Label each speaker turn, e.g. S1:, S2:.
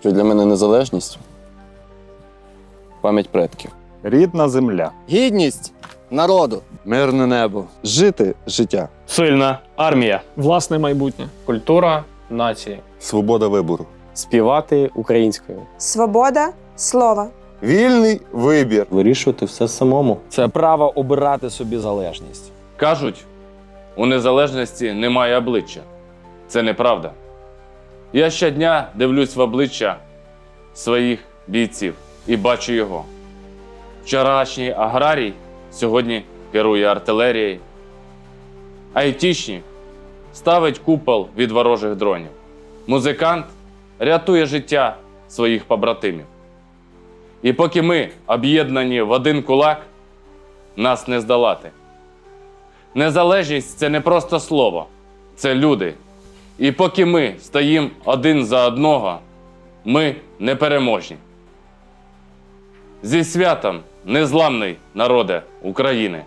S1: що для мене незалежність пам'ять предків.
S2: Рідна земля.
S3: Гідність народу.
S4: Мирне небо.
S2: Жити життя.
S5: Сильна армія.
S6: Власне майбутнє.
S5: Культура нації.
S2: Свобода вибору.
S7: Співати українською.
S8: Свобода слова.
S2: Вільний вибір.
S7: Вирішувати все самому.
S9: Це право обирати собі залежність.
S10: Кажуть, у незалежності немає обличчя. Це неправда. Я щодня дивлюсь в обличчя своїх бійців і бачу його. Вчорашній аграрій сьогодні керує артилерією. Айтішник ставить купол від ворожих дронів. Музикант рятує життя своїх побратимів. І поки ми об'єднані в один кулак, нас не здолати. Незалежність це не просто слово, це люди. І поки ми стоїмо один за одного, ми непереможні. Зі святом, незламний народе України!